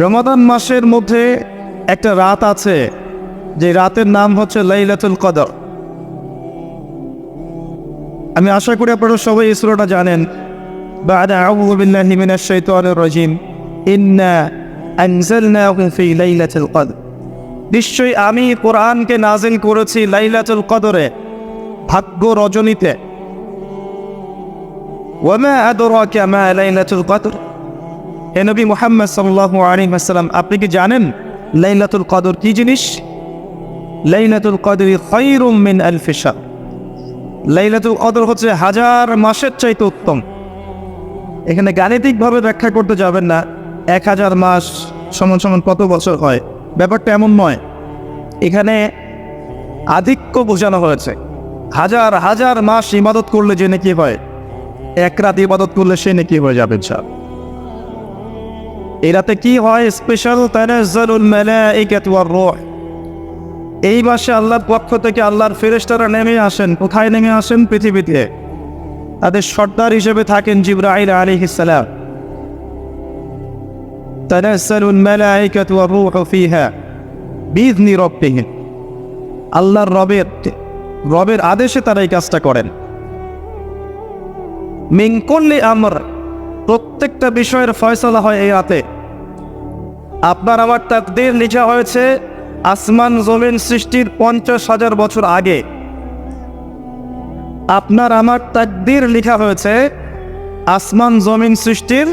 রমাদান মাসের মধ্যে একটা রাত আছে যে রাতের নাম হচ্ছে লাইলাতুল কদর আমি আশা করি আপনারা সবাই এই সূরাটা জানেন بعد أعوذ بالله من الشيطان الرجيم إنا أنزلناه في ليلة القدر নিশ্চয়ই আমি কোরআনকে নাজিল করেছি লাইলাতুল কদরে ভাগ্য রজনীতে ওয়ামা আদরাকা মা লাইলাতুল কদর হে নবী মুহাম্মদ সাল্লাল্লাহু আলাইহি ওয়াসাল্লাম, আপনি কি জানেন লাইলাতুল কদর কি জিনিস? লাইলাতুল কদরি খায়রুম মিন আলফি শাহর। লাইলাতুল কদর হচ্ছে হাজার মাসের চাইতে উত্তম। এখানে গাণিতিকভাবে ব্যাখ্যা করতে যাবেন না, এক হাজার মাস সমান সমান কত বছর হয়? ব্যাপারটা এমন নয়। এখানে আধিক্য বোঝানো হয়েছে। হাজার হাজার মাস ইবাদত করলে যে নাকি হয়, এক রাত ইবাদত করলে সে নাকি হয়ে যাবে সব এই রাতে কি হয়? স্পেশাল এই মাসে আল্লাহর পক্ষ থেকে আল্লাহর ফেরেশতারা নেমে আসেন। কোথায় নেমে আসেন? পৃথিবীতে। তাদের সর্দার হিসেবে থাকেন জিব্রাইল আলাইহিস সালাম। তানাজ্জালুল মালাইকাতু ওয়ার রূহ ফিহা বিইذনি রাব্বিহিম। আল্লাহর রবের রবের আদেশে তারা এই কাজটা করেন। মিন কুল্লি আমর প্রত্যেকটা বিষয়ের ফয়সলা হয় এই রাতে। আপনার আমার তাকদীর লিখা হয়েছে, আসমান জমিন সৃষ্টির পঞ্চাশ হাজার বছর আগে। আপনার আমার তাকদীর লিখা হয়েছে, আসমান জমিন সৃষ্টির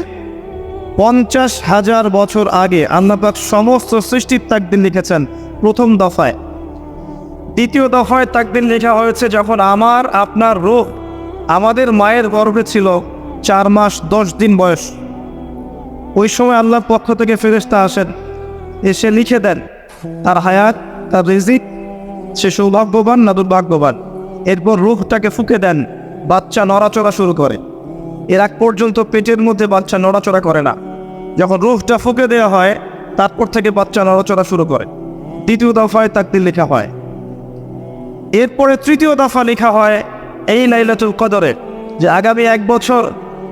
পঞ্চাশ হাজার বছর আগে। আল্লাপাক সমস্ত সৃষ্টির তাকদিন লিখেছেন প্রথম দফায়। দ্বিতীয় দফায় তাকদিন লেখা হয়েছে যখন আমার, আপনার রোগ আমাদের মায়ের গর্ভে ছিল। চার মাস, দশ দিন বয়স। ওই সময় আল্লাহর পক্ষ থেকে ফেরেস্তা আসেন। এসে লিখে দেন, তার হায়াত, তার রিজিক, সে সৌভাগ্যবান না দুর্ভাগ্যবান? এরপর রুহটাকে ফুকে দেন, বাচ্চা নড়াচড়া শুরু করে। এর আগ পর্যন্ত পেটের মধ্যে বাচ্চা নড়াচড়া করে না। যখন রুহটা ফুকে দেওয়া হয়, তারপর থেকে বাচ্চা নড়াচড়া শুরু করে। দ্বিতীয় দফায় তাকদির লেখা হয়। এরপরে তৃতীয় দফা লেখা হয়, এই লাইলাতুল কদরে যে আগামী এক বছর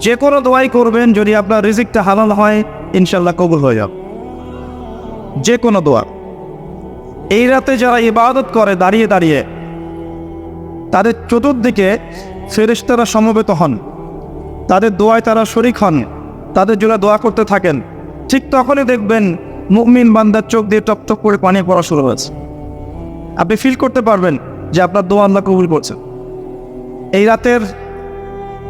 যে কোনো দোয়াই করবেন, যদি আপনার রিজিকটা হালাল হয়, ইনশাল্লাহ কবুল হয়ে যাবে। যে কোনো দোয়া। এই রাতে যারা ইবাদত করে, দাঁড়িয়ে দাঁড়িয়ে, তাদের চতুর্দিকে ফেরেশতারা সমবেত হন। তাদের দোয়ায় তারা শরিক হন। তাদের জন্য দোয়া করতে থাকেন। ঠিক তখনই দেখবেন মুমিন বান্দার চোখ দিয়ে টপটপ করে পানি পড়া শুরু হয়েছে। আপনি ফিল করতে পারবেন যে আপনার দোয়া আল্লাহ কবুল করছে। এই রাতের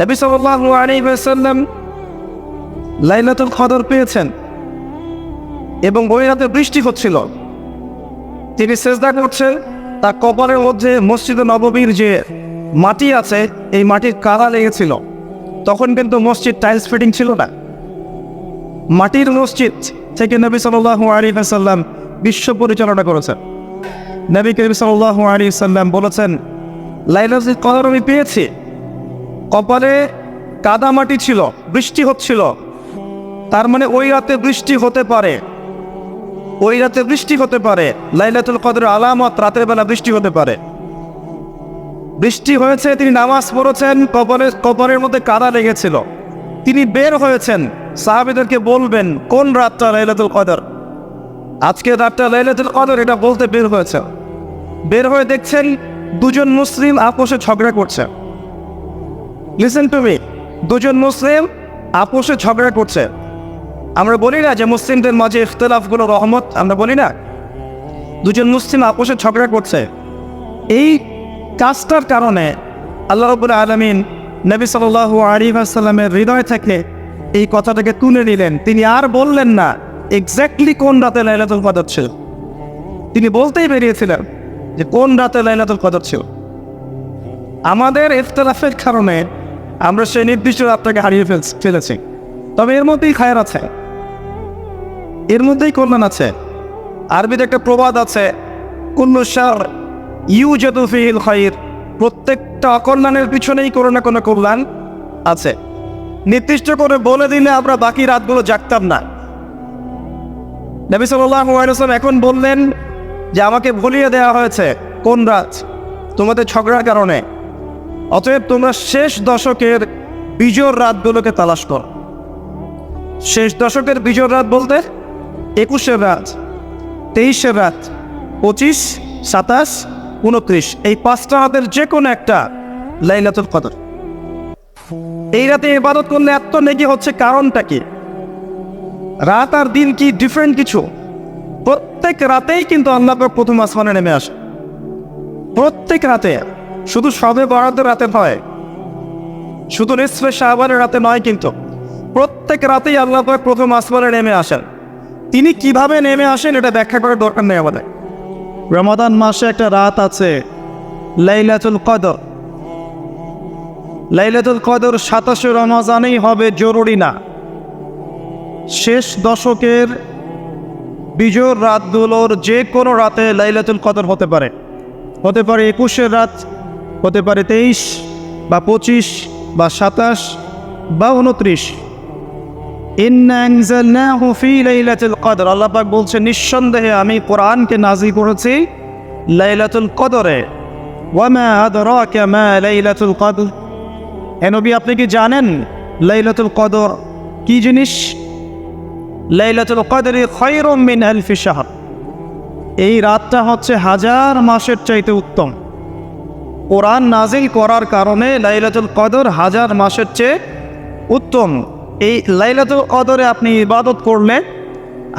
নবী সাল্লাল্লাহু আলাইহি ওয়াসাল্লাম লাইলাতুল কদর পেয়েছেন এবং ওই রাতে বৃষ্টি হচ্ছিল। তিনি সেজদা করছেন, তার কপালের মধ্যে মসজিদে নববীর যে মাটি আছে, এই মাটির কাদা লেগেছিল। তখন কিন্তু মসজিদ টাইলস ফিটিং ছিল না। মাটির মসজিদ থেকে নবী সাল্লাল্লাহু আলাইহি ওয়াসাল্লাম বিশ্ব পরিচালনা করেছেন। নবী করিম সাল্লাল্লাহু আলাইহি সাল্লাম বলেছেন, লাইলাতুল কদর আমি পেয়েছি কপালে কাদা মাটি ছিল, বৃষ্টি হচ্ছিল। তার মানে ওই রাতে বৃষ্টি হতে পারে। ওই রাতে বৃষ্টি হতে পারে। লাইলাতুল কদর আলামত রাতের বেলা বৃষ্টি হতে পারে। বৃষ্টি হয়েছে, তিনি নামাজ পড়েছেন কপালের কপালের মধ্যে কাদা লেগেছিল। তিনি বের হয়েছেন। সাহাবিদেরকে বলবেন, কোন রাতটা লাইলাতুল কদর? আজকে রাতটা লাইলাতুল কদর, এটা বলতে বের হয়েছে। বের হয়ে দেখছেন, দুজন মুসলিম আপোষে ঝগড়া করছে। লিসেন টু মি দুজন মুসলিম আপোষে ঝগড়া করছে। আমরা বলি না যে মুসলিমদের মাঝে ইখতলাফগুলো রহমত, আমরা বলি না। দুজন মুসলিম আপোষে ঝগড়া করছে। এই কাজটার কারণে আল্লাহ রবুল আলমিন নবী সাল আলী আসাল্লামের হৃদয় থেকে এই কথাটাকে তুলে নিলেন। তিনি আর বললেন না এক্স্যাক্টলি কোন রাতে লাইলাতুল কদর ছিল। তিনি বলতেই বেরিয়েছিলেন যে কোন রাতে লাইলাতুল কদর ছিল। আমাদের ইফতলাফের কারণে আমরা সেই নির্দিষ্ট রাতটাকে হারিয়ে ফেল ফেলেছি। তবে এর মধ্যেই খায়ের আছে। এর মধ্যেই কল্যাণ আছে। আরবিতে একটা প্রবাদ আছে, কুল্লু ইউ ফিল খাইর। প্রত্যেকটা অকল্যাণের পিছনেই কোনো না কোনো কল্যাণ আছে। নির্দিষ্ট করে বলে দিলে আমরা বাকি রাতগুলো জাগতাম না। নবী সাল্লাম এখন বললেন যে, আমাকে ভুলিয়ে দেওয়া হয়েছে। কোন রাত? তোমাদের ঝগড়ার কারণে। অতএব তোমরা শেষ দশকের বিজোর রাতগুলোকে তালাশ করো। শেষ দশকের বিজোর রাত বলতে একুশের রাত, তেইশের রাত, পঁচিশ, সাতাশ, উনত্রিশ, এই পাঁচটা রাতের যে কোনো একটা লাইলাতুল কদর। এই রাতে ইবাদত করলে এত নেকি হচ্ছে কারণটা কি? রাত আর দিন কি ডিফারেন্ট কিছু? প্রত্যেক রাতেই কিন্তু আল্লাহ প্রথম আসমানে নেমে আসে। প্রত্যেক রাতে শুধু সবে বরাদ্দের রাতে নয়, শুধু নিসফে শাহবানের রাতে নয় কিন্তু প্রত্যেক রাতেই আল্লাহ প্রথম আসমানে নেমে আসেন। তিনি কীভাবে নেমে আসেন এটা ব্যাখ্যা করার দরকার নেই আমাদের। রমাদান মাসে একটা রাত আছে, লাইলাতুল কদর। লাইলাতুল কদর সাতাশে রমাজানেই হবে, জরুরি না। শেষ দশকের বিজোর রাতগুলোর যে কোনো রাতে লাইলাতুল কদর হতে পারে। হতে পারে একুশের রাত হতে পারে তেইশ, বা পঁচিশ, বা সাতাশ, বা উনত্রিশ কদর। আল্লাপাক বলছে, নিঃসন্দেহে আমি কোরআনকে নাজি করেছি লাইলাতুল কদরে। লাইলাতুল কদর। হে নবী, আপনি কি জানেন লাইলাতুল কদর কি জিনিস? লাইলাতুল কদরে খয়রুম মিন আলফি শাহর। এই রাতটা হচ্ছে হাজার মাসের চাইতে উত্তম। কোরআন নাজিল করার কারণে লাইলাতুল কদর হাজার মাসের চেয়ে উত্তম। এই লাইলাতুল কদরে আপনি ইবাদত করলে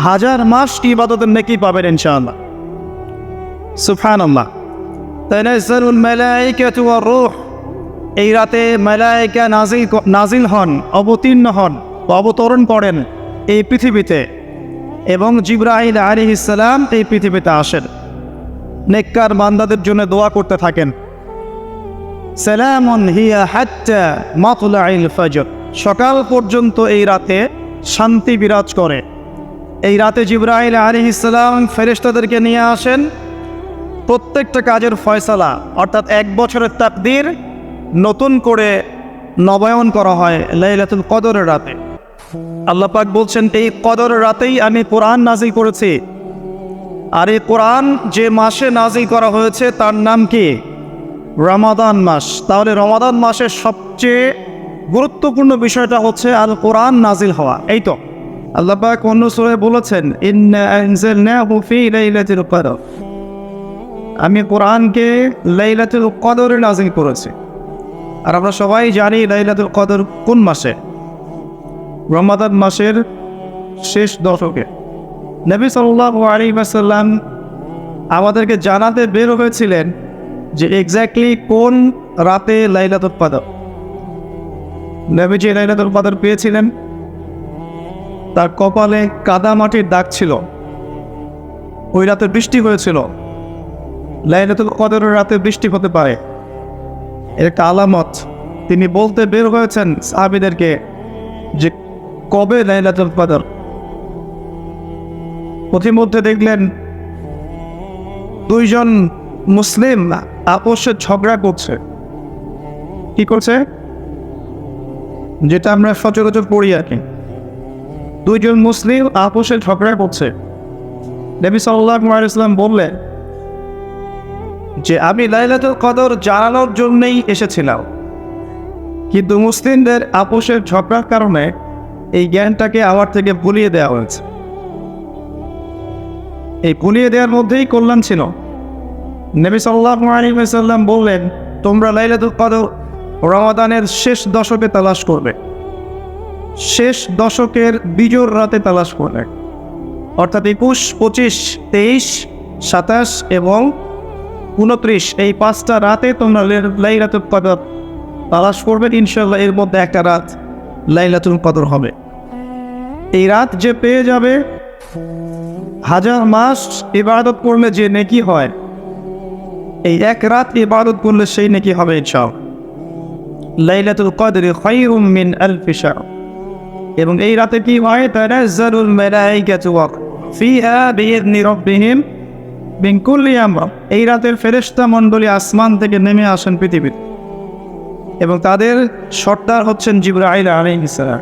হাজার মাস ইবাদতের নেকি পাবেন ইনশাআল্লাহ। সুফান আল্লাহ তানাজ্জালুল মালাইকাতু ওয়ার রূহ। এই রাতে মালাইকা নাজিল নাজিল হন, অবতীর্ণ হন অবতরণ করেন এই পৃথিবীতে এবং জিব্রাহিল আলী ইসলাম এই পৃথিবীতে আসেন। নেককার বান্দাদের জন্য দোয়া করতে থাকেন। সালামুন হিয়া হাত্তা মাতলাইল ফজর। সকাল পর্যন্ত এই রাতে শান্তি বিরাজ করে। এই রাতে জিব্রাহিল আলী ইসলাম ফেরিস্তাদেরকে নিয়ে আসেন। প্রত্যেকটা কাজের ফয়সালা, অর্থাৎ এক বছরের তাকদির নতুন করে নবায়ন করা হয় লাইলাতুল কদরের রাতে। আল্লাহ পাক বলছেন, এই কদর রাতেই আমি কোরআন নাজিল করেছি। আর এই কোরআন যে মাসে নাজিল করা হয়েছে, তার নাম কি? রমাদান মাস। তাহলে রমাদান মাসের সবচেয়ে গুরুত্বপূর্ণ বিষয়টা হচ্ছে আল কোরআন নাজিল হওয়া। এই তো। আল্লাহ পাক অন্য সূরায় বলেছেন আমি কোরআনকে লাইলাতুল কদরে নাজিল করেছি। আর আমরা সবাই জানি লাইলাতুল কদর কোন মাসে? রমাদান মাসের শেষ দশকে। নবী সাল্লাহ আলী আমাদেরকে জানাতে বের হয়েছিলেন যে এক্স্যাক্টলি কোন রাতে লাইলাতুল কদর? নবীজি লাইলাতুল কদর পেয়েছিলেন। তার কপালে কাদা মাটির দাগ ছিল। ওই রাতে বৃষ্টি হয়েছিল। লাইলাতুল কদরের রাতে বৃষ্টি হতে পারে। এর একটা আলামত, তিনি বলতে বের হয়েছেন সাহাবিদেরকে যে কবে লাইলাতুল কদর। পথিমধ্যে দেখলেন দুইজন মুসলিম আপোষে ঝগড়া করছে। কি করছে? যেটা আমরা সচরাচর পড়ি আর কি। দুইজন মুসলিম আপোষে ঝগড়া করছে। নবী সাল্লাহ ইসলাম বললেন, যে আমি লাইলাতুল কদর জানানোর জন্যই এসেছিলাম। কিন্তু মুসলিমদের আপোষের ঝগড়ার কারণে এই জ্ঞানটাকে আমার থেকে ভুলিয়ে দেওয়া হয়েছে। এই ভুলিয়ে দেওয়ার মধ্যেই কল্যাণ ছিল। নবী সাল্লাহ বললেন, তোমরা লাইলাতুল কদর রমাদানের শেষ দশকে তালাশ করবে। শেষ দশকের বিজোর রাতে তালাশ করবে। অর্থাৎ একুশ, পঁচিশ, তেইশ, সাতাশ এবং উনত্রিশ এই পাঁচটা রাতে তোমরা লাইলাতুল কদর তালাশ করবে। ইনশাল্লাহ এর মধ্যে একটা রাত লাইলাতুল কদর হবে। এই রাত যে পেয়ে যাবে হাজার মাস ইবাদত করলে যে নেকি হয় এই এক রাত ইবাদত করলে সেই নাকি হবে ইনশাল লাইলাতুল কদর খায়রুম মিন আলফি শাহর। এবং এই রাতে কি হয়? তানাজ্জালুল মালাইকাতু ওয়া ফিহা বিইذনি রাব্বিহিম মিন কুল্লি আমর। এই রাতের ফেরেশতা মণ্ডলী আসমান থেকে নেমে আসেন পৃথিবীতে। এবং তাদের সর্দার হচ্ছেন জিবরাইল আলাইহিস সালাম।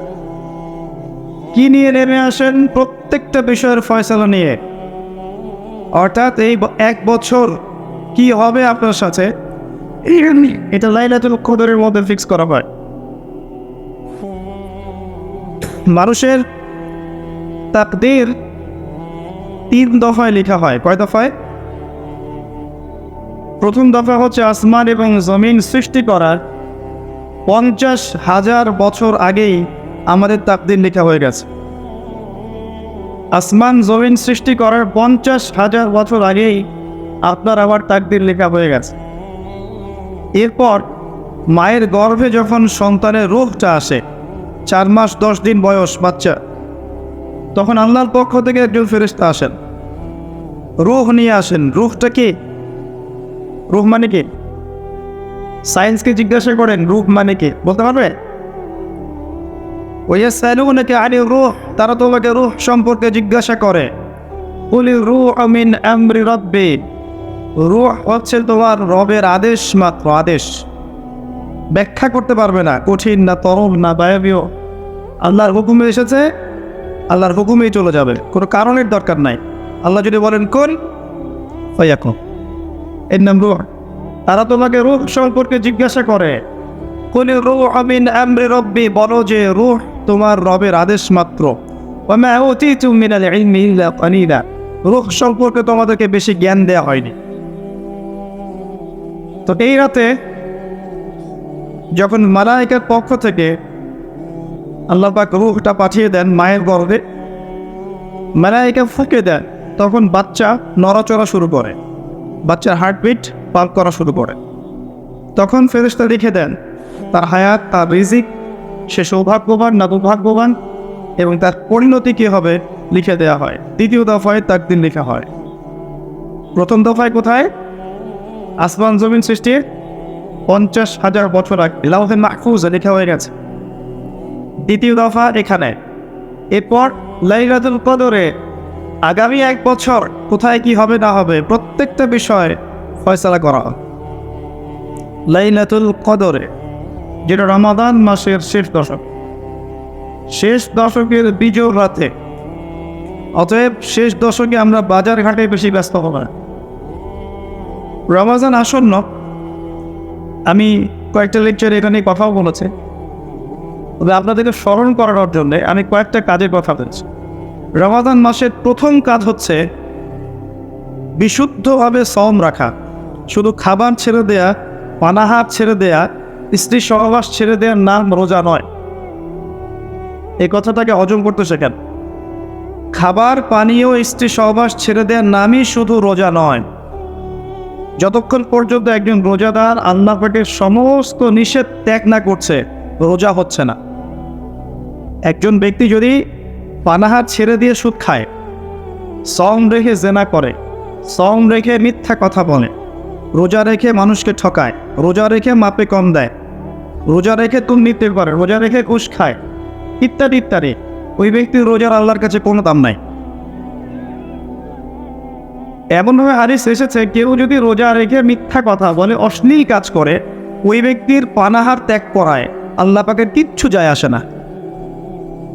কি নিয়ে নেমে আসেন? প্রত্যেকটা বিষয়ের ফয়সালা নিয়ে। অর্থাৎ এই এক বছর কি হবে আপনার সাথে? এটা লাইলাতুল কদরের মধ্যে ফিক্স করা হয়। মানুষের তাকদির তিন দফায় লেখা হয়। কয় দফায়? প্রথম দফা হচ্ছে আসমান এবং জমিন সৃষ্টি করার। পঞ্চাশ হাজার বছর আগেই আমাদের তাকদির লেখা হয়ে গেছে। আসমান জমিন সৃষ্টি করার পঞ্চাশ হাজার বছর আগেই আপনার আবার তাকদির লেখা হয়ে গেছে। এরপর মায়ের গর্ভে যখন সন্তানের রোগটা আসে, চার মাস দশ দিন বয়স বাচ্চা, তখন আল্লাহর পক্ষ থেকে একজন ফেরেশতা আসেন। রুহ নিয়ে আসেন। রুহটা কি? রুহ মানে কি? সায়েন্সকে জিজ্ঞাসা করেন, রুহ মানে কি? বলতে পারবে? ওই নাকি আনি রুহ, তারা তোমাকে রুহ সম্পর্কে জিজ্ঞাসা করে। বলি রুহ আমিন আমরি রব্বে। রুহ হচ্ছে তোমার রবের আদেশ মাত্র, আদেশ। ব্যাখ্যা করতে পারবে না, কঠিন না তরল না বায়বীয়। আল্লাহর হুকুমে এসেছে, আল্লাহর হুকুমেই চলে যাবে, কোনো কারণের দরকার নাই। আল্লাহ যদি বলেন কোন ফাইয়াকুন এর নাম রুহ। তারা তোমাকে রুহ সম্পর্কে জিজ্ঞাসা করে কোন রুহ আমিন আমরি রব্বি বলো যে রুহ তোমার রবের আদেশ মাত্র। রুহ সম্পর্কে তোমাদেরকে বেশি জ্ঞান দেওয়া হয়নি। তো এই রাতে যখন মালাইকার পক্ষ থেকে আল্লাহ রুহটা পাঠিয়ে দেন মায়ের গর্ভে, মালাইকা ফুঁকে দেন, তখন বাচ্চা নড়াচড়া শুরু করে, বাচ্চার হার্টবিট পাম্প করা শুরু করে। তখন ফেরেশতা লিখে দেন, তার হায়াত, তার রিজিক, সে সৌভাগ্যবান না দুর্ভাগ্যবান এবং তার পরিণতি কী হবে লিখে দেওয়া হয়। দ্বিতীয় দফায় তাকদিন লেখা হয়। প্রথম দফায় কোথায়? আসমান জমিন সৃষ্টির পঞ্চাশ হাজার বছর আগে। লাউহে মাহফুজ লেখা হয়ে গেছে। দ্বিতীয় দফা এখানে। এরপর লাইলাতুল কদরে আগামী এক বছর কোথায় কি হবে না হবে প্রত্যেকটা বিষয় ফয়সলা করা লাইলাতুল কদরে, যেটা রমাদান মাসের শেষ দশক। শেষ দশকের বিজয় রাতে। অতএব শেষ দশকে আমরা বাজার ঘাটে বেশি ব্যস্ত হব না। রমাজান আসন্ন, আমি কয়েকটা লেকচার এখানে কথাও বলেছে। তবে আপনাদেরকে স্মরণ করানোর জন্য আমি কয়েকটা কাজের কথা বলছি। রমাদান মাসের প্রথম কাজ হচ্ছে বিশুদ্ধভাবে সম রাখা। শুধু খাবার ছেড়ে দেয়া, পানাহার ছেড়ে দেয়া, স্ত্রী সহবাস ছেড়ে দেওয়ার নাম রোজা নয়। এই কথাটাকে হজম করতে শেখেন। খাবার, পানীয়, স্ত্রী সহবাস ছেড়ে দেওয়ার নামই শুধু রোজা নয়। যতক্ষণ পর্যন্ত একজন রোজাদার আল্লাহ পাকের সমস্ত নিষেধ ত্যাগ না করছে, রোজা হচ্ছে না। একজন ব্যক্তি যদি পানাহার ছেড়ে দিয়ে সুদ খায় সং রেখে জেনা করে সং রেখে মিথ্যা কথা বলে, রোজা রেখে মানুষকে ঠকায়, রোজা রেখে মাপে কম দেয়, রোজা রেখে দুর্নীতি করে, রোজা রেখে ঘুষ খায়, ইত্যাদি ইত্যাদি, ওই ব্যক্তির রোজার আল্লাহর কাছে কোনো দাম নাই। এমনভাবে হারিস এসেছে, কেউ যদি রোজা রেখে মিথ্যা কথা বলে, অশ্লীল কাজ করে, ওই ব্যক্তির পানাহার ত্যাগ করায়, আল্লাহ কিচ্ছু যায় আসে না।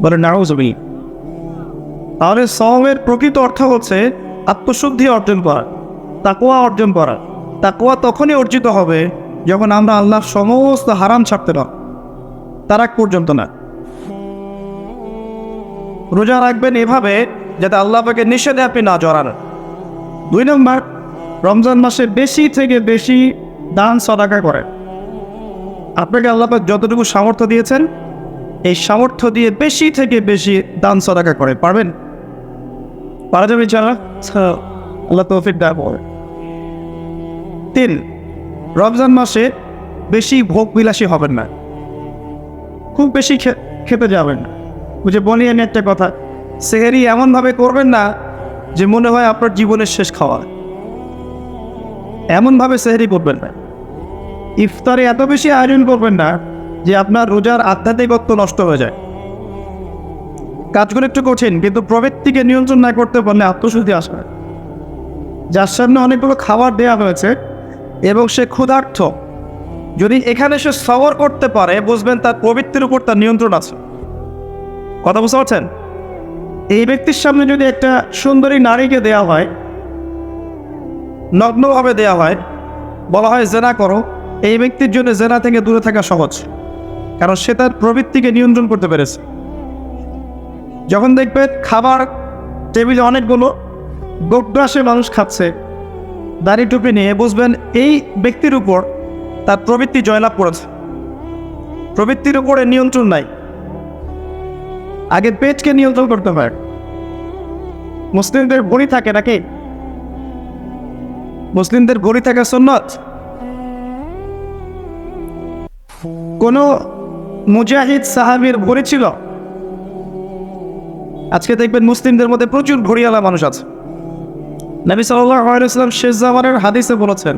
বলে নাউজবি তাহলে সমের প্রকৃত অর্থ হচ্ছে আত্মশুদ্ধি অর্জন করা তাকোয়া অর্জন করা। তাকোয়া তখনই অর্জিত হবে যখন আমরা আল্লাহর সমস্ত হারাম ছাড়তে না তার আগ পর্যন্ত না। রোজা রাখবেন এভাবে যাতে আল্লাহ পাকে নিষেধে আপনি না জড়ান। দুই নম্বর, রমজান মাসে বেশি থেকে বেশি দান সদাকা করেন আপনাকে আল্লাপাক যতটুকু সামর্থ্য দিয়েছেন, এই সামর্থ্য দিয়ে বেশি থেকে বেশি দান সদাকা করে। পারবেন? পারা যাবে যারা আল্লাহ তৌফিক দেয় পড়ে তিন, রমজান মাসে বেশি ভোগ বিলাসী হবেন না। খুব বেশি খেতে যাবেন না। বুঝে বলি আমি একটা কথা, সেহেরি এমনভাবে করবেন না যে মনে হয় আপনার জীবনের শেষ খাওয়া। এমনভাবে সেহেরি করবেন না। ইফতারে এত বেশি আয়োজন করবেন না যে আপনার রোজার আধ্যাত্মিকত্ব নষ্ট হয়ে যায়। কাজগুলো একটু কঠিন, কিন্তু প্রবৃত্তিকে নিয়ন্ত্রণ না করতে পারলে আত্মশুদ্ধি আসবে যার সামনে অনেকগুলো খাবার দেওয়া হয়েছে এবং সে ক্ষুধার্থ যদি এখানে সে সবর করতে পারে, বুঝবেন তার প্রবৃত্তির উপর তার নিয়ন্ত্রণ আছে। কথা বুঝতে পারছেন? এই ব্যক্তির সামনে যদি একটা সুন্দরী নারীকে দেওয়া হয়, নগ্নভাবে দেওয়া হয়, বলা হয় জেনা করো, এই ব্যক্তির জন্য জেনা থেকে দূরে থাকা সহজ, কারণ সে তার প্রবৃত্তিকে নিয়ন্ত্রণ করতে পেরেছে। যখন দেখবে খাবার টেবিলে অনেকগুলো গোগ্রাসে মানুষ খাচ্ছে, দাড়ি টুপি নিয়ে, বুঝবেন এই ব্যক্তির উপর তার প্রবৃত্তি জয়লাভ করেছে। প্রবৃত্তির উপরে নিয়ন্ত্রণ নাই। আগে পেটকে নিয়ন্ত্রণ করতে হয়। মুসলিমদের গড়ি থাকে নাকি? মুসলিমদের গড়ি থাকে সন্ন্যত কোন মুজাহিদ সাহাবির ঘড়ি ছিল? আজকে দেখবেন মুসলিমদের মধ্যে প্রচুর ঘড়িওয়ালা মানুষ আছে। নবী সাল্লাম শেষ জামানের হাদিসে বলেছেন,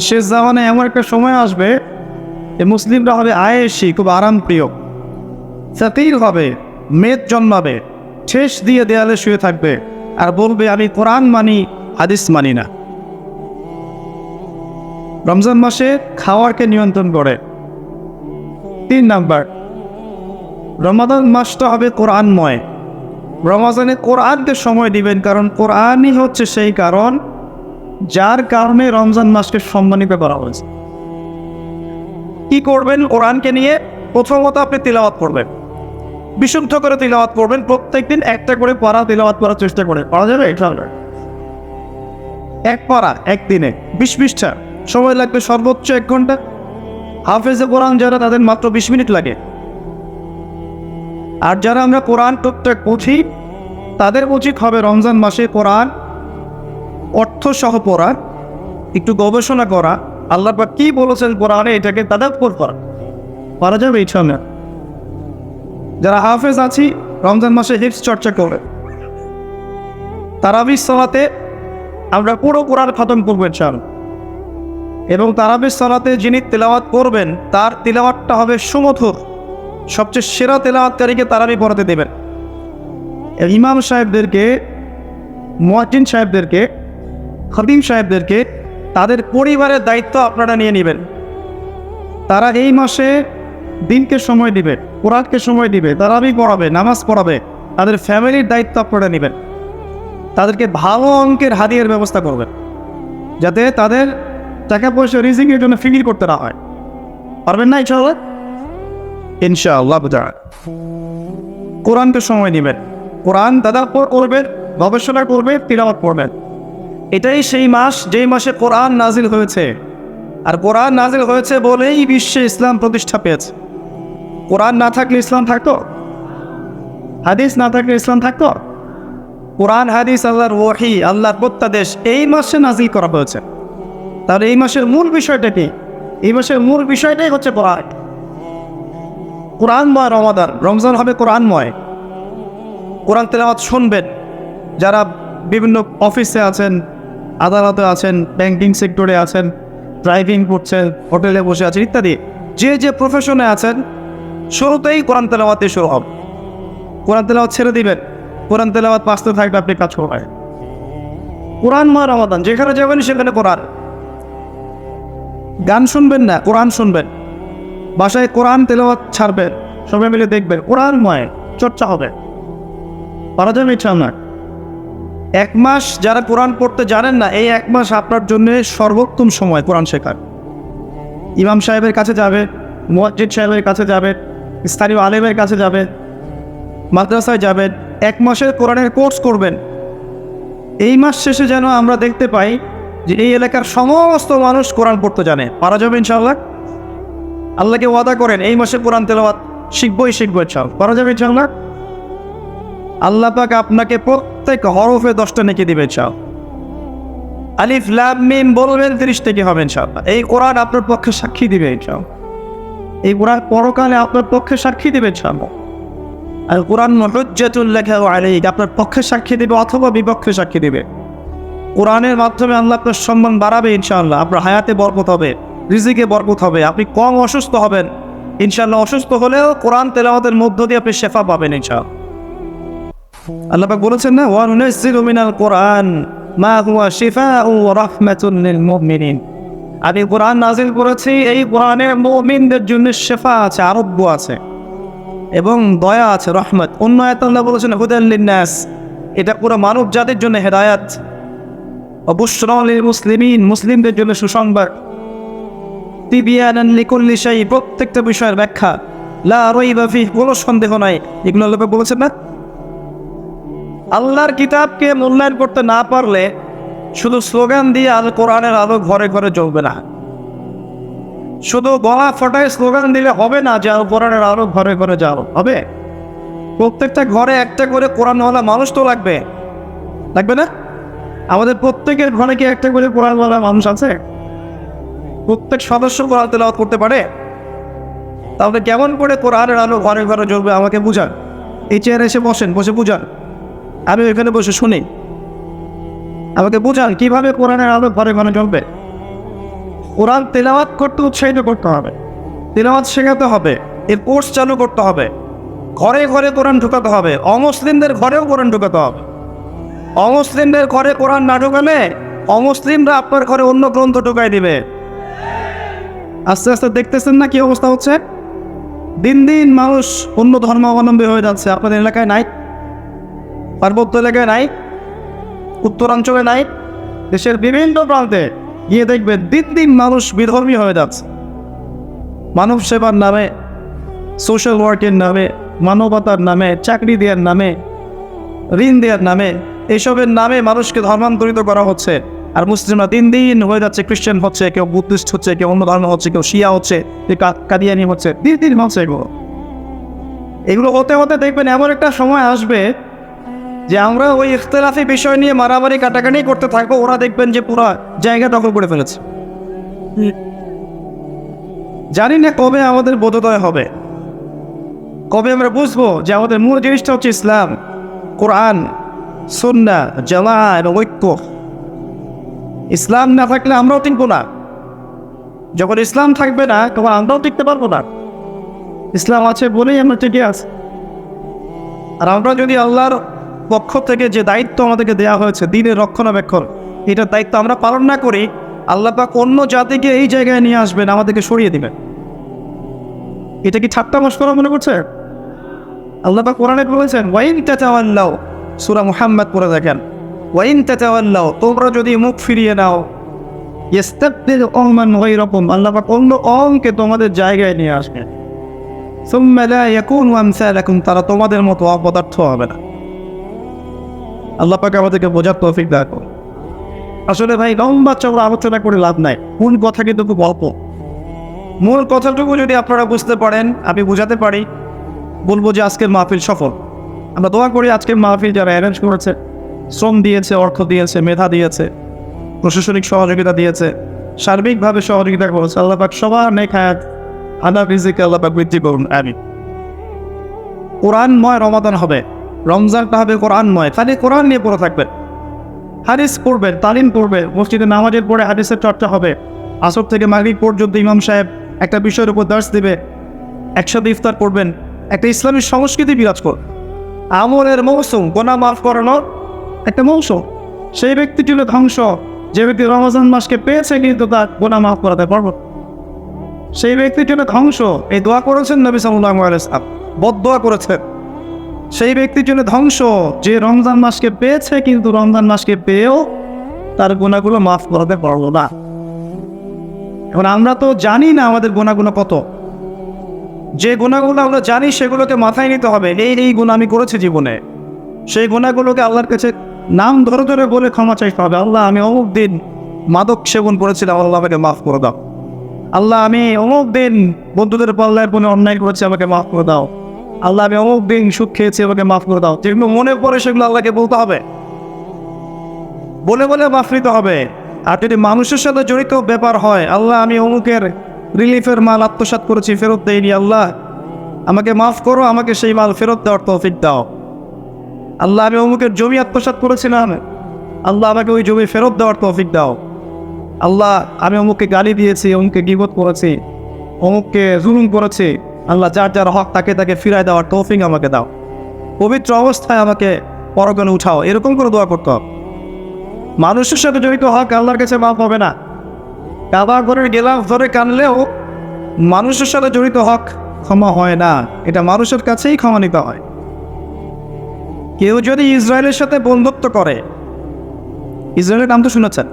শেষ জামানে এমন একটা সময় আসবে যে মুসলিমরা হবে আয়েসি খুব আরাম প্রিয় সাতির হবে। মেদ জন্মাবে। শেষ দিয়ে দেয়ালে শুয়ে থাকবে। আর বলবে, আমি কোরআন মানি, হাদিস মানি না। রমজান মাসে খাওয়ারকে নিয়ন্ত্রণ করে। তিন নাম্বার, রমাদান মাসটা হবে কোরআনময়। রমাজানে কোরআনকে সময় দিবেন, কারণ কোরআনই হচ্ছে সেই কারণ যার কারণে রমজান মাসকে সম্মানিত করা হয়েছে। কি করবেন? কোরআনকে নিয়ে প্রথমত আপনি তিলাওয়াত করবেন। বিশুদ্ধ করে তিলাওয়াত করবেন, প্রত্যেকদিন একটা করে পড়া তিলাওয়াত পড়ার চেষ্টা করে। পড়া যাবে? এটা এক পড়া একদিনে, বিশ পৃষ্ঠা। সময় লাগবে সর্বোচ্চ এক ঘণ্টা। হাফেজে কোরআন যারা, তাদের মাত্র বিশ মিনিট লাগে। আর যারা আমরা কোরআন প্রত্যেক পড়ি তাদের উচিত হবে রমজান মাসে কোরআন অর্থ সহ পড়া, একটু গবেষণা করা। আল্লাহ কি বলেছেন কোরআনে, এটাকে তাদাপ্পর করা। পারা যাবে এই সামনে যারা হাফেজ আছি, রমজান মাসে হিপস চর্চা করে। তারাবির সলাতে আমরা পুরো কোরআন খতম করব ইনশাআল্লাহ। এবং তারাবির সলাতে যিনি তেলাওয়াত করবেন, তার তেলাওয়াতটা হবে সুমধুর। সবচেয়ে সেরা তেলাওয়াতকারীকে তারাবি পড়াতে দেবেন। ইমাম সাহেবদেরকে মোয়াজিন সাহেবদেরকে খদিম সাহেবদেরকে, তাদের পরিবারের দায়িত্ব আপনারা নিয়ে নেবেন। তারা এই মাসে দিনকে সময় দিবে, কোরআনকে সময় দিবে, তারাবি পড়াবে, নামাজ পড়াবে, তাদের ফ্যামিলির দায়িত্ব আপনারা নেবেন। তাদেরকে ভালো অঙ্কের হাদিয়ার ব্যবস্থা করবেন, যাতে তাদের টাকা পয়সা রিজিংয়ের জন্য ফিকির করতে না হয়। পারবেন না ইনশাআল্লাহ? ইনশাআল্লাহ। কোরআনকে সময় নেবেন কোরআন দাদা করবেন, গবেষণা করবে তিলাওয়াত পড়বেন এটাই সেই মাস, যেই মাসে কোরআন নাজিল হয়েছে। আর কোরআন নাজিল হয়েছে বলেই বিশ্বে ইসলাম প্রতিষ্ঠা পেয়েছে। কোরআন না থাকলে ইসলাম থাকতো? হাদিস না থাকলে ইসলাম থাকতো? কোরআন, হাদিস, আল্লাহর ওহি, আল্লাহর প্রত্যাদেশ, এই মাসে নাজিল করা হয়েছে। তাহলে এই মাসের মূল বিষয়টা কি? এই মাসের মূল বিষয়টাই হচ্ছে কোরআন। কোরআনময় রমাদান। রমজান হবে কোরআনময়। কোরআন তেলাওয়াত শুনবেন। যারা বিভিন্ন অফিসে আছেন, আদালতে আছেন, ব্যাংকিং সেক্টরে আছেন, ড্রাইভিং করছেন, হোটেলে বসে আছেন ইত্যাদি, যে যে প্রফেশনে আছেন শুরুতেই কোরআন তেলাওয়াতে শুরু হবে। কোরআন তেলাওয়াত ছেড়ে দিবেন। কোরআন তেলাওয়াত পাঁচতে থাকবে আপনি কাজ করবেন। কোরআনময় রমাদান, যেখানে যাবেন সেখানে কোরআন। গান শুনবেন না, কোরআন শুনবেন। বাসায় কোরআন তেলাওয়াত ছাড়বেন, সবাই মিলে দেখবেন কোরআনময় চর্চা হবে। পারা যাবে ইচ্ছা আপনার এক মাস যারা কোরআন পড়তে জানেন না, এই এক মাস আপনার জন্য সর্বোত্তম সময় কোরআন শেখার। ইমাম সাহেবের কাছে যাবে, মসজিদ সাহেবের কাছে যাবে স্থানীয় আলেমের কাছে যাবে মাদ্রাসায় যাবেন, এক মাসের কোরআনের কোর্স করবেন। এই মাস শেষে যেন আমরা দেখতে পাই যে এই এলাকার সমস্ত মানুষ কোরআন পড়তে জানে। পারা যাবে ইনশাল্লাহ আল্লাহকে ওয়াদা করেন, এই মাসে কোরআন তেলাওয়াত শিখবই শিখব চাও পারা যাবে না আল্লাহ পাক আপনাকে প্রত্যেক হরফে দশটা নেকি দিবে চাও আলিফ, লাম, মিম বলবেন তিরিশ থেকে হবে ইনশাআল্লাহ। এই কোরআন আপনার পক্ষে সাক্ষী দিবে চাও এই কোরআন পরকালে আপনার পক্ষে সাক্ষী দিবে চাও আর কোরআন হজ্জাতুল্লাহ আলাইক আপনার পক্ষে সাক্ষী দেবে অথবা বিপক্ষে সাক্ষী দেবে। কোরআনের মাধ্যমে আল্লাহ আপনার সম্মান বাড়াবে ইনশাআল্লাহ, আপনার হায়াতে বরকত হবে, রিজিকে বরকত হবে, আপনি কম অসুস্থ হবেন, ইনশাআল্লাহ অসুস্থ হলেও কোরআন তেলাওয়াতের মধ্য দিয়ে আপনি শেফা পাবেন ইনশাআল্লাহ। আল্লাহ বলেছেন না, ওয়া নুনাজ্জিলু মিনাল কোরআন মা হুয়া শিফাউ ওয়া রাহমাতুন লিল মুমিনিন। আমি কোরআন নাজিল করেছি, এই কোরআনে মুমিনদের জন্য শেফা আছে আরোগ্য আছে এবং দয়া আছে, রহমত। অন্য আল্লাহ বলেছেন, হুদাল লিন্নাস। এটা পুরো মানব জাতির জন্য হেদায়াত। অবশ্যই মুসলিমিন, মুসলিমদের জন্য সুসংবাদ। তিবিয়ানান লিকুল্লি শাই প্রত্যেকটা বিষয়ের ব্যাখ্যা। লা রাইবা ফি কোনো সন্দেহ নাই। এগুলো আল্লাহ বলেছেন না? আল্লাহর কিতাবকে মূল্যায়ন করতে না পারলে শুধু স্লোগান দিয়ে আল কোরআনের আলো ঘরে ঘরে জ্বলবে না। শুধু গলা ফটায় স্লোগান দিলে হবে না যে আল কোরআনের আলো ঘরে ঘরে যাও হবে? প্রত্যেকটা ঘরে একটা করে কোরআনওয়ালা মানুষ তো লাগবে। লাগবে না? আমাদের প্রত্যেকের ঘরে কি একটা করে কোরআনওয়ালা মানুষ আছে? প্রত্যেক সদস্য কোরআন তেলাওয়াত করতে পারে? তাহলে কেমন করে কোরআনের আলো ঘরে ঘরে জ্বলবে আমাকে বুঝান। এই চেয়ারে এসে বসেন, বসে বুঝান। আমি ওইখানে বসে শুনি। আমাকে বুঝান, কীভাবে কোরআনের আলো ঘরে ঘরে জ্বলবে? কোরআন তেলাওয়াত করতে উৎসাহিত করতে হবে। তেলাওয়াত শেখাতে হবে। এর কোর্স চালু করতে হবে। ঘরে ঘরে কোরআন ঢুকাতে হবে। অমুসলিমদের ঘরেও কোরআন ঢুকাতে হবে। অমুসলিমদের ঘরে কোরআন না ঢুকালে অমুসলিমরা আপনার ঘরে অন্য গ্রন্থ ঢুকাই দিবে। আস্তে আস্তে দেখতেছেন না কি অবস্থা হচ্ছে? দিন দিন মানুষ অন্য ধর্মাবলম্বী হয়ে যাচ্ছে। আপনাদের এলাকায় নাই? পার্বত্য এলাকায় নাই? উত্তরাঞ্চলে নাই, দেশের বিভিন্ন প্রান্তে গিয়ে দেখবেন দিন দিন মানুষ বিধর্মী হয়ে যাচ্ছে। মানব সেবার নামে সোশ্যাল ওয়ার্কের নামে, মানবতার নামে, চাকরি দেওয়ার নামে, ঋণ দেওয়ার নামে এইসবের নামে মানুষকে ধর্মান্তরিত করা হচ্ছে। আর মুসলিমরা দিন দিন হয়ে যাচ্ছে খ্রিস্টান হচ্ছে, কেউ বুদ্ধিস্ট হচ্ছে, কেউ অন্য ধর্ম হচ্ছে, কেউ শিয়া হচ্ছে কাদিয়ানি হচ্ছে, দিন দিন হচ্ছে এগুলো। এগুলো হতে হতে দেখবেন এমন একটা সময় আসবে যে আমরা ওই ইখতলাফি বিষয় নিয়ে মারামারি, কাটাকাটি করতে থাকব, ওরা দেখবেন যে পুরো জায়গা দখল করে ফেলেছে। জানি না কবে আমাদের বোধোদয় হবে। কবে আমরা বুঝব যে আমাদের মূল জিনিসটা হচ্ছে ইসলাম, কোরআন সন্না জামা এবং ঐক্য। ইসলাম না থাকলে আমরাও টিকবো না। যখন ইসলাম থাকবে না, তখন আমরাও টিকতে পারব না। ইসলাম আছে বলেই আমরা টিকে আছি। আর আমরা যদি আল্লাহর পক্ষ থেকে যে দায়িত্ব আমাদেরকে দেওয়া হয়েছে, দিনের রক্ষণাবেক্ষণ এটার দায়িত্ব আমরা পালন না করি আল্লাহ পাক অন্য জাতিকে এই জায়গায় নিয়ে আসবেন, আমাদেরকে সরিয়ে দিবেন। এটা কি ঠাট্টা মস্করা মনে করছে? আল্লাহ পাক কোরআনে বলেছেন, ওয়াইন তাতাওয়াল্লাও সূরা মুহাম্মদ পড়ে দেখেন, ওয়াইন তাতাওয়াল্লাও তোমরা যদি মুখ ফিরিয়ে নাও ইস্তাবদিল কওমান গায়রাকুম আল্লাহ পাক অন্য কওমকে তোমাদের জায়গায় নিয়ে আসবেন। সুম্মা লা ইয়াকুনু আমসালাকুম তারা তোমাদের মতো অপদার্থ হবে না। আল্লাহ পাক আমাদেরকে বোঝার তৌফিক দেখো আসলে ভাই, লম্বা চওড়া আলোচনা করে লাভ নাই। মূল কথা কিন্তু খুব অল্প। মূল কথাটুকু যদি আপনারা বুঝতে পারেন, আমি বোঝাতে পারি। বলব যে আজকের মাহফিল সফল। আমরা দোয়া করি আজকের মাহফিল যারা অ্যারেঞ্জ করেছে, শ্রম দিয়েছে, অর্থ দিয়েছে, মেধা দিয়েছে, প্রশাসনিক সহযোগিতা দিয়েছে, সার্বিকভাবে সহযোগিতা করেছে, আল্লাহ পাক সবার নেক হায়াত আদা রিজিকে আল্লাহ পাক বৃদ্ধি করুন আমি কোরআনময় রমাদান হবে। রমজানটা হবে কোরআনময় খালি কোরআন নিয়ে পড়ে থাকবেন। হাদিস পড়বেন, তালিম পড়বে মসজিদে নামাজের পরে হাদিসের চর্চা হবে। আসর থেকে মাগরিব পর্যন্ত ইমাম সাহেব একটা বিষয়ের উপর দার্স দেবে, একসাথে ইফতার করবেন, একটা ইসলামী সংস্কৃতি বিরাজ কর আমলের মৌসুম, গোনা মাফ করানোর একটা মৌসুম। সেই ব্যক্তিটি হলো ধ্বংস, যে ব্যক্তি রমজান মাসকে পেয়েছে কিন্তু তার গোনা মাফ করাতে পারব সেই ব্যক্তিটি হলো ধ্বংস, এই দোয়া করেছেন নবী সাল্লাহ বদ দোয়া করেছেন। সেই ব্যক্তির জন্য ধ্বংস। যে রমজান মাসকে পেয়েছে, কিন্তু রমজান মাসকে পেয়েও তার গুণাগুলো মাফ করাতে পারল না। এখন আমরা তো জানি না আমাদের গুণাগুলো কত। যে গুণাগুলো আমরা জানি, সেগুলোকে মাথায় নিতে হবে। এই এই গুণ আমি করেছি জীবনে। সেই গুণাগুলোকে আল্লাহর কাছে নাম ধরে ধরে বলে ক্ষমা চাইতে হবে। আল্লাহ, আমি অমুক দিন মাদক সেবন করেছিলাম, আল্লাহ আমাকে মাফ করে দাও। আল্লাহ, আমি অমুক দিন বন্ধুদের পাল্লায় কোনো অন্যায় করেছি, আমাকে মাফ করে দাও। আল্লাহ আমি অমুক দিন সুখ খেয়েছি, আমাকে মাফ করে দাও। যেগুলো মনে পড়ে, সেগুলো আল্লাহকে বলতে হবে। বলে বলে মাফ নিতে হবে। আর যদি মানুষের সাথে জড়িত ব্যাপার হয়, আল্লাহ আমি অমুকের রিলিফের মাল আত্মসাৎ করেছি, ফেরত দেয়নি আল্লাহ। আমাকে মাফ করো, আমাকে সেই মাল ফেরত দেওয়ার তৌফিক দাও। আল্লাহ আমি অমুকের জমি আত্মসাৎ করেছিলাম আল্লাহ আমাকে ওই জমি ফেরত দেওয়ার তৌফিক দাও। আল্লাহ আমি অমুককে গালি দিয়েছি, অমুককে গিবত করেছি, অমুককে জুলুম করেছি। আল্লাহ যার যার হক তাকে তাকে ফিরায় দেওয়ার তৌফিক আমাকে দাও। পবিত্র অবস্থায় আমাকে পরগণে উঠাও। এরকম করে দোয়া করতে হবে। মানুষের সাথে জড়িত হক আল্লাহর কাছে মাফ হবে না। কাবা ঘরের গেলাম ধরে কানলেও মানুষের সাথে জড়িত হক ক্ষমা হয় না। এটা মানুষের কাছেই ক্ষমা নিতে হয়। কেউ যদি ইসরায়েলের সাথে বন্ধুত্ব করে, ইসরায়েলের নাম তো শুনেছেন।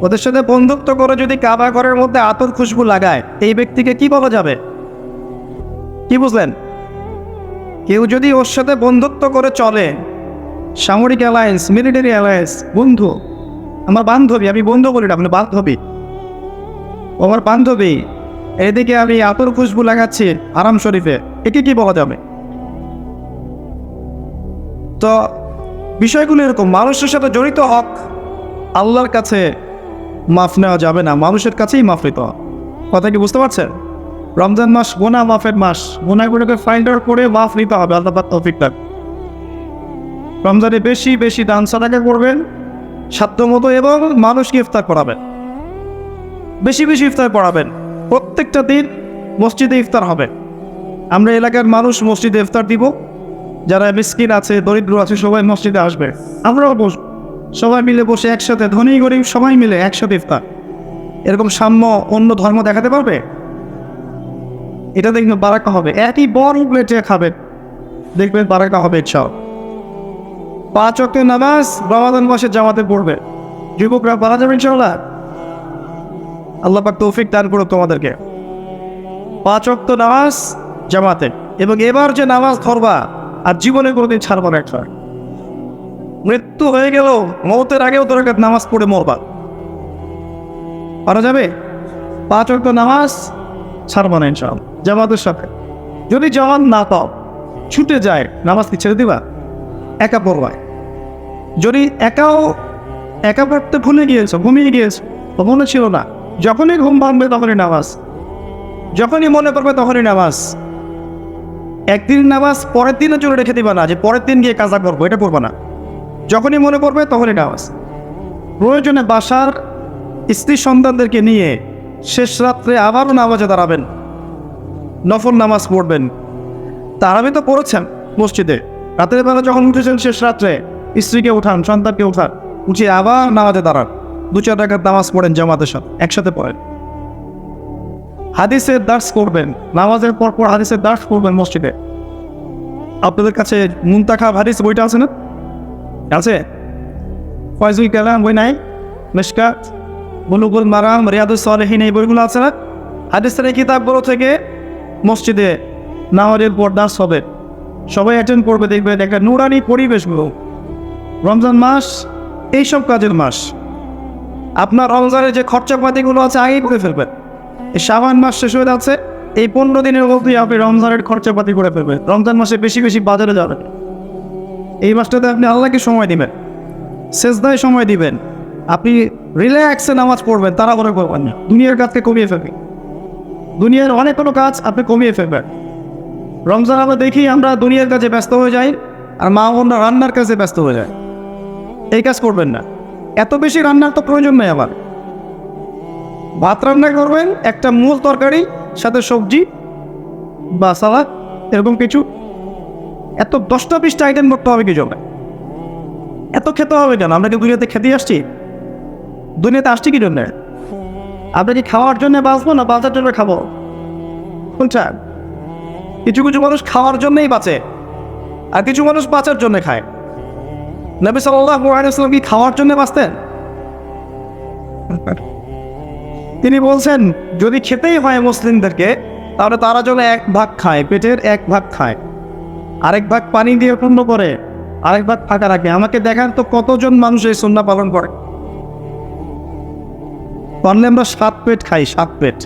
ওদের সাথে বন্ধুত্ব করে যদি কাবা ঘরের মধ্যে আতর খুশবু লাগায়, এই ব্যক্তিকে কি বলা যাবে? কি বুঝলেন? কেউ যদি ওর সাথে বন্ধুত্ব করে চলে, সামরিক অ্যালায়েন্স, মিলিটারি অ্যালায়েন্স, বন্ধু, আমার বান্ধবী, আমি বন্ধু বলি না, আপনি বান্ধবী। আমার বান্ধবী, এদিকে আমি আতর খুশবু লাগাচ্ছি আরাম শরীফে, একে কি বলা যাবে? তো বিষয়গুলো এরকম, মানুষের সাথে জড়িত হক, আল্লাহর কাছে মাফ নেওয়া যাবে না, মানুষের কাছেই মাফ নিতে কথা কি বুঝতে পারছেন? রমজান মাস গোনা মাফের মাস। গোনাগুলোকে ফাইন্ড আউট করে মাফ নিতে হবে, আল্লাহ তৌফিক দান। রমজানে বেশি বেশি দান সাদাকা করবেন, সাধ্য মতো এবং মানুষকে ইফতার করাবেন। বেশি বেশি ইফতার করাবেন। প্রত্যেকটা দিন মসজিদে ইফতার হবে। আমরা এলাকার মানুষ মসজিদে ইফতার দিব। যারা মিসকিন আছে, দরিদ্র আছে, সবাই মসজিদে আসবে। আমরাও বস, সবাই মিলে বসে একসাথে, ধনী গরিব সবাই মিলে একসাথে ইফতার। এরকম সাম্য, অন্য ধর্ম দেখাতে পারবে? এটা দেখবেন বারাকা হবে। একই বড় প্লেটে খাবেন দেখবেন বারাকা হবে ইচ্ছাও পাঁচ অক্ট নামাজ, রমাদান মাসে জামাতে পড়বে। যুবকরা পারা যাবে ইনশাল্লাহ আল্লাহ পাক তৌফিক দান করুক তোমাদেরকে। পাঁচ অক্ট নামাজ, জামাতে। এবং এবার যে নামাজ ধরবা, আর জীবনে কোনোদিন ছাড়বা না একটা মৃত্যু হয়ে গেল, মৌতের আগেও তোর একটা নামাজ পড়ে মরবা। পারা যাবে? পাঁচ অক্ট নামাজ, ছাড়বা না ইনশাল জামাতের সাথে। যদি জামাত না পাও, ছুটে যায়, নামাজ কি ছেড়ে দিবা? একা পড়বায় যদি একাও, একা পড়তে ভুলে গিয়েছো, ঘুমিয়ে গিয়েছো মনে ছিল না, যখনই ঘুম ভাঙবে তখনই নামাজ। যখনই মনে পড়বে তখনই নামাজ। একদিন নামাজ পরের দিনও জন্য রেখে দিবা না, যে পরের দিন গিয়ে কাজা করব, এটা করব না। যখনই মনে পড়বে তখনই নামাজ। প্রয়োজনে বাসার স্ত্রী সন্তানদেরকে নিয়ে শেষ রাত্রে আবারও নামাজে দাঁড়াবেন। নফল নামাজ পড়বেন। তারাবি তো পড়েছেন মসজিদে। রাতের বেলা যখন উঠেছেন শেষ রাত্রে, স্ত্রীকে উঠান, সন্তানকে উঠান, উঠিয়ে আবার নামাজে দাঁড়ান। দু চার টাকার নামাজ পড়েন জামাতের সাথে, একসাথে পড়েন। হাদিসের দাস করবেন, নামাজের পর পর হাদিসের দাস করবেন মসজিদে। আপনাদের কাছে মুন্তাখা হাদিস বইটা আছে না? আছে? ফয়জুল কালাম বই নাই? মেশকাত, বুলুগুল মারাম, রিয়াদুস সালেহিন, এই বইগুলো আছে না? হাদিসের এই কিতাবগুলো থেকে মসজিদে নামাজের পর দাস হবে। সবাই অ্যাটেন্ড করবে দেখবেন একটা নুরানি পরিবেশগুলো রমজান মাস, এইসব কাজের মাস। আপনার রমজানের যে খরচাপাতিগুলো আছে, আগেই করে ফেলবেন। এই সাবান মাস শেষ হয়ে যাচ্ছে, এই পনেরো দিনের মধ্যেই আপনি রমজানের খরচাপাতি করে ফেলবেন। রমজান মাসে বেশি বেশি বাজারে যাবেন। এই মাসটাতে আপনি আল্লাহকে সময় দিবেন। শেষদায় সময় দিবেন। আপনি রিল্যাক্সে নামাজ পড়বেন তারা মনে করবেন না। দুনিয়ার কাজকে কমিয়ে ফেলবেন। দুনিয়ার অনেক কোনো কাজ আপনি কমিয়ে ফেলবেন। রমজান আমরা দেখি আমরা দুনিয়ার কাজে ব্যস্ত হয়ে যাই আর মা বোনরা রান্নার কাজে ব্যস্ত হয়ে যায়। এই কাজ করবেন না। এত বেশি রান্নার তো প্রয়োজন নেই আবার ভাত রান্না করবেন, একটা মূল তরকারি, সাথে সবজি বা সালাদ, এরকম কিছু। এত দশটা বিশটা আইটেম করতে হবে কি জন্য? এত খেতে হবে কেন? আমরা কি দুনিয়াতে খেতে আসছি? দুনিয়াতে আসছি কি জন্যে? আমরা কি খাওয়ার জন্য বাঁচবো না বাঁচার জন্য খাব? কোনটা কিছু কিছু মানুষ খাওয়ার জন্যই বাঁচে আর কিছু মানুষ বাঁচার জন্য খায়। নবী সাল্লাম কি খাওয়ার জন্য বাঁচতেন? তিনি বলছেন, যদি খেতেই হয় মুসলিমদেরকে, তাহলে তারা যেন এক ভাগ খায়, পেটের এক ভাগ খায়। আরেক ভাগ পানি দিয়ে পূর্ণ করে, আরেক ভাগ ফাঁকা রাখে। আমাকে দেখান তো কতজন মানুষ এই সন্না পালন করে। পারলে আমরা সাত পেট খাই, সাত পেট।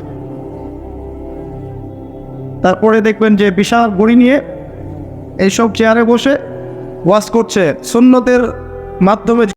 তারপরে দেখবেন যে বিশাল বড়ি নিয়ে এইসব চেয়ারে বসে ওয়াশ করছে। সুন্নতের মাধ্যমে